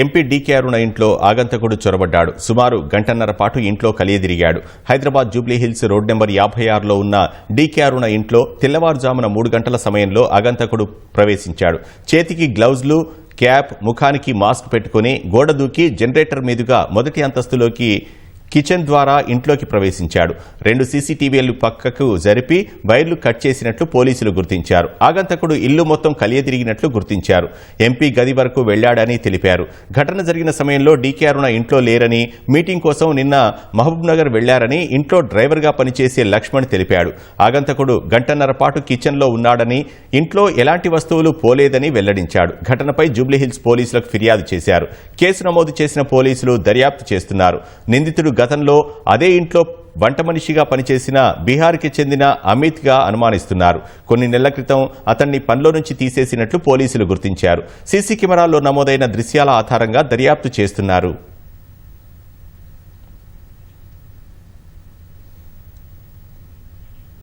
MP DK అరుణ ఇంట్లో ఆగంతకుడు చొరబడ్డాడు. సుమారు గంటన్నర పాటు ఇంట్లో కలియదిరిగాడు. హైదరాబాద్ జూబ్లీహిల్స్ రోడ్ నెంబర్ యాభై ఆరులో ఉన్న డీకే అరుణ ఇంట్లో తెల్లవారుజామున మూడు గంటల సమయంలో ఆగంతకుడు ప్రవేశించాడు. చేతికి గ్లౌజ్లు క్యాప్ ముఖానికి మాస్క్ పెట్టుకుని గోడ దూకి జనరేటర్ మీదుగా మొదటి అంతస్తులోకి కిచెన్ ద్వారా ఇంట్లోకి ప్రవేశించాడు. రెండు సీసీటీవీలు పక్కకు జరిపి వైర్లు కట్ చేసినట్లు పోలీసులు గుర్తించారు. ఆగంతకుడు ఇల్లు మొత్తం కలియదిరిగినట్లు గుర్తించారు. ఎంపీ గది వరకు వెళ్ళాడని తెలిపారు. ఘటన జరిగిన సమయంలో డీకే అరుణ ఇంట్లో లేరని మీటింగ్ కోసం నిన్న మహబూబ్ నగర్ వెళ్ళారని ఇంట్లో డ్రైవర్గా పనిచేసే లక్ష్మణ్ తెలిపాడు. ఆగంతకుడు గంటన్నర పాటు కిచెన్లో ఉన్నాడని ఇంట్లో ఎలాంటి వస్తువులు పోలేదని వెల్లడించాడు. ఘటనపై జూబ్లీహిల్స్ పోలీసులకు ఫిర్యాదు చేశారు. కేసు నమోదు చేసిన పోలీసులు దర్యాప్తు చేస్తున్నారు. నిందితుడు గతంలో అదే ఇంట్లో వంట మనిషిగా పనిచేసిన బీహార్కి చెందిన అమిత్గా అనుమానిస్తున్నారు. కొన్ని నెలల క్రితం అతన్ని పనిలో నుంచి తీసేసినట్లు పోలీసులు గుర్తించారు. సీసీ కెమెరాల్లో నమోదైన దృశ్యాల ఆధారంగా దర్యాప్తు చేస్తున్నారు.